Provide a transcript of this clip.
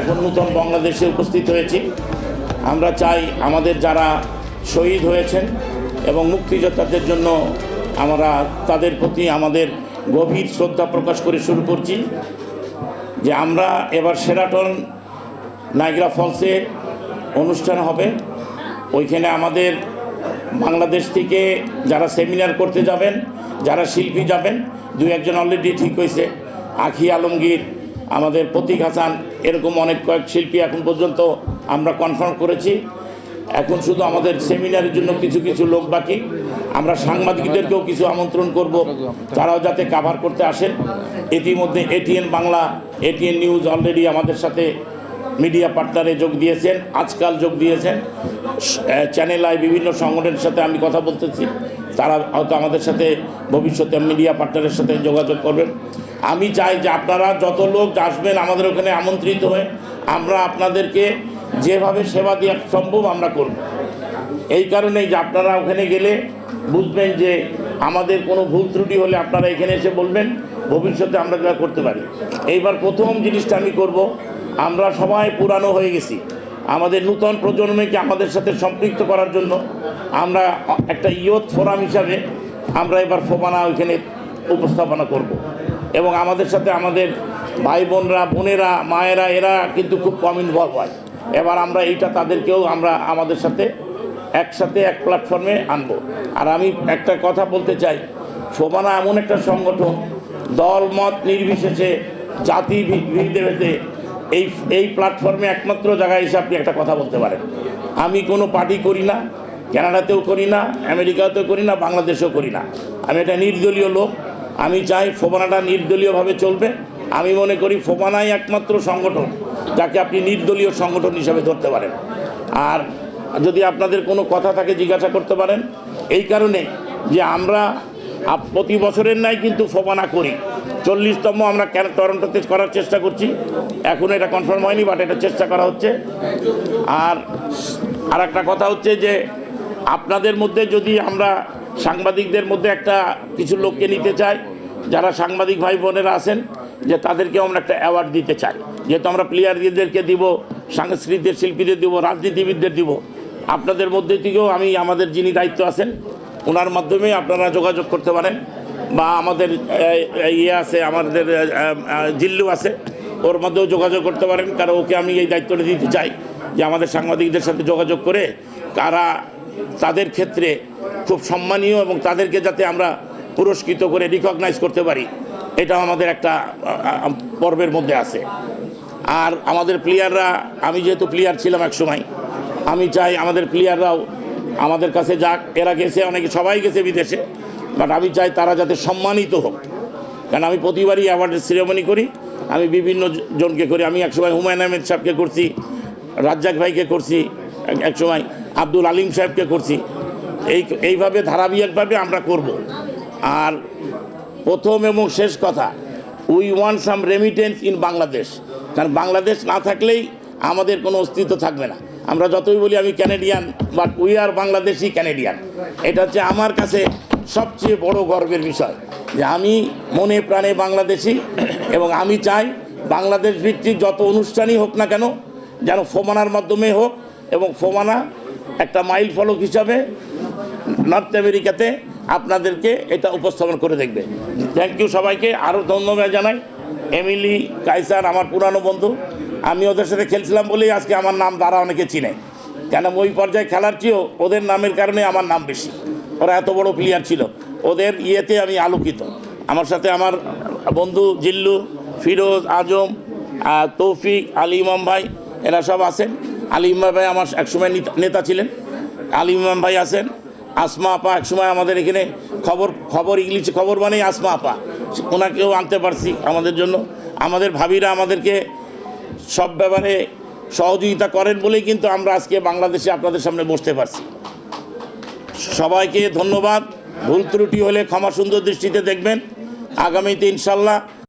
এখন নূতন বাংলাদেশে উপস্থিত হয়েছি। আমরা চাই আমাদের যারা শহীদ হয়েছেন এবং মুক্তিযোদ্ধাদের জন্য আমরা তাদের প্রতি আমাদের গভীর শ্রদ্ধা প্রকাশ করে শুরু করছি যে আমরা এবার সেরাটন নাইগ্রা ফলসে অনুষ্ঠান হবে। ওইখানে আমাদের বাংলাদেশ থেকে যারা সেমিনার করতে যাবেন, যারা শিল্পী যাবেন দু একজন অলরেডি ঠিক হয়েছে। আখি আলমগীর, আমাদের প্রতীক হাসান এরকম অনেক কয়েক শিল্পী এখন পর্যন্ত আমরা কনফার্ম করেছি। এখন শুধু আমাদের সেমিনারের জন্য কিছু কিছু লোক বাকি। আমরা সাংবাদিকদেরকেও কিছু আমন্ত্রণ করব। তারাও যাতে কাভার করতে আসেন। ইতিমধ্যে ATN Bangla ATN news already আমাদের সাথে মিডিয়া পার্টনারে যোগ দিয়েছেন, আজকাল যোগ দিয়েছেন। চ্যানেল আই বিভিন্ন সংগঠনের সাথে আমি কথা বলতেছি। তারা হয়তো আমাদের সাথে ভবিষ্যতে মিডিয়া পার্টনারের সাথে যোগাযোগ করবেন। আমি চাই যে আপনারা যত লোক আসবেন আমাদের ওখানে আমন্ত্রিত হয়ে আমরা আপনাদেরকে যেভাবে সেবা দেওয়া সম্ভব আমরা করব। এই কারণেই যে আপনারা ওখানে গেলে বুঝবেন যে আমাদের কোনো ভুল ত্রুটি হলে আপনারা এখানে এসে বলবেন, ভবিষ্যতে আমরা যা করতে পারি। এইবার প্রথম জিনিসটা আমি করব, আমরা সবাই পুরানো হয়ে গেছি। আমাদের নূতন প্রজন্মকে আমাদের সাথে সম্পৃক্ত করার জন্য আমরা একটা ইয়ত ফোরাম হিসাবে আমরা এবার ফোমানা ওইখানে উপস্থাপনা করব। এবং আমাদের সাথে আমাদের ভাই বোনরা, বোনেরা, মায়েরা, এরা কিন্তু খুব কম ইনভলভ হয়। এবার আমরা এইটা তাদেরকেও আমরা আমাদের সাথে একসাথে এক প্ল্যাটফর্মে আনব। আর আমি একটা কথা বলতে চাই শোভানা এমন একটা সংগঠন, দল, মত নির্বিশেষে, জাতি ভি- ভেদে ভেদে এই এই প্ল্যাটফর্মে একমাত্র জায়গায় এসে আপনি একটা কথা বলতে পারেন। আমি কোনো পার্টি করি না কানাডাতেও করি না আমেরিকাতেও করি না বাংলাদেশেও করি না। আমি একটা নির্দলীয় লোক আমি চাই ফোবানাটা নির্দলীয়ভাবে চলবে। আমি মনে করি ফোবানাই একমাত্র সংগঠন যাকে আপনি নির্দলীয় সংগঠন হিসাবে ধরতে পারেন। আর যদি আপনাদের কোনো কথা থাকে জিজ্ঞাসা করতে পারেন। এই কারণে যে আমরা প্রতি বছরের নাই কিন্তু ফোপানা করি। চল্লিশতম আমরা কেন টরন্টোতে করার চেষ্টা করছি। এখন এটা কনফার্ম হয়নি, বাট এটা চেষ্টা করা হচ্ছে। আর আর একটা কথা হচ্ছে যে আপনাদের মধ্যে যদি আমরা সাংবাদিকদের মধ্যে একটা কিছু লোককে নিতে চাই, যারা সাংবাদিক ভাই বোনেরা আছেন, যে তাদেরকেও আমরা একটা অ্যাওয়ার্ড দিতে চাই। যেহেতু আমরা প্লেয়ারদেরকে দিব, সাংস্কৃতিক শিল্পীদের দিব, রাজনীতিবিদদের দিব, আপনাদের মধ্যে থেকেও আমি, আমাদের যিনি দায়িত্ব আছেন ওনার মাধ্যমে আপনারা যোগাযোগ করতে পারেন, বা আমাদের ইয়ে আছে, আমাদের জিল্লু আছে, ওর মধ্যেও যোগাযোগ করতে পারেন, কারণ ওকে আমি এই দায়িত্বটা দিতে চাই, যে আমাদের সাংবাদিকদের সাথে যোগাযোগ করে, কারা তাদের ক্ষেত্রে খুব সম্মানীয় এবং তাদেরকে যাতে আমরা পুরস্কৃত করে রিকগনাইজ করতে পারি এটা আমাদের একটা পর্বের মধ্যে আছে। আর আমাদের প্লেয়াররা আমি যেহেতু প্লেয়ার ছিলাম এক সময়, আমি চাই আমাদের প্লেয়াররাও আমাদের কাছে যাক। এরা গেছে, অনেকে, সবাই গেছে বিদেশে বাট আমি চাই তারা যাতে সম্মানিত হোক। কারণ আমি প্রতিবারই অ্যাওয়ার্ডের সিরেমনি করি, আমি বিভিন্ন জনকে করি। আমি একসময় হুমায়ুন আহমেদ সাহেবকে করছি, রাজ্জাক ভাইকে করছি, এক- একসময় আব্দুল আলিম সাহেবকে করছি। এই, এইভাবে, ধারাবাহিকভাবে আমরা করব। আর প্রথম এবং শেষ কথা we want some remittance in Bangladesh কারণ বাংলাদেশ না থাকলেই আমাদের কোনো অস্তিত্ব থাকবে না। আমরা যতই বলি আমি Canadian but we are Bangladeshi Canadian এটা হচ্ছে আমার কাছে সবচেয়ে বড় গর্বের বিষয় যে আমি মনে প্রাণে বাংলাদেশি এবং আমি চাই বাংলাদেশ ভিত্তিক যত অনুষ্ঠানই হোক না কেন, যেন ফোমানার মাধ্যমে হোক এবং ফোমানা একটা মাইল ফলক হিসাবে নর্থ আমেরিকাতে আপনাদেরকে এটা উপস্থাপন করে দেখবে। থ্যাংক ইউ সবাইকে আরও ধন্যবাদ জানাই। এমিলি, কাইসার, আমার পুরানো বন্ধু। আমি ওদের সাথে খেলছিলাম বলেই আজকে আমার নাম দ্বারা অনেকে চিনে। কেন ওই পর্যায়ে খেলার চেয়েও ওদের নামের কারণে আমার নাম বেশি। ওরা এত বড় প্লেয়ার ছিল। ওদের ইয়েতে আমি আলোকিত। আমার সাথে আমার বন্ধু জিল্লু, ফিরোজ, আজম তৌফিক, আলী ইমাম ভাই, এরা সব আছেন। আলী ইমাম ভাই আমার একসময় নেতা- ছিলেন। আলী ইমাম ভাই আছেন। আসমা আপা একসময় আমাদের এখানে খবর খবর ইংলিশে খবর মানেই আসমা আপা। ওনাকেও আনতে পারছি আমাদের জন্য। আমাদের ভাবিরা আমাদেরকে সব ব্যাপারে সহযোগিতা করেন বলেই কিন্তু আমরা আজকে বাংলাদেশে আপনাদের সামনে বসতে পারছি। সবাইকে ধন্যবাদ। ভুল ত্রুটি হলে ক্ষমা সুন্দর দৃষ্টিতে দেখবেন। আগামীতে ইনশাল্লাহ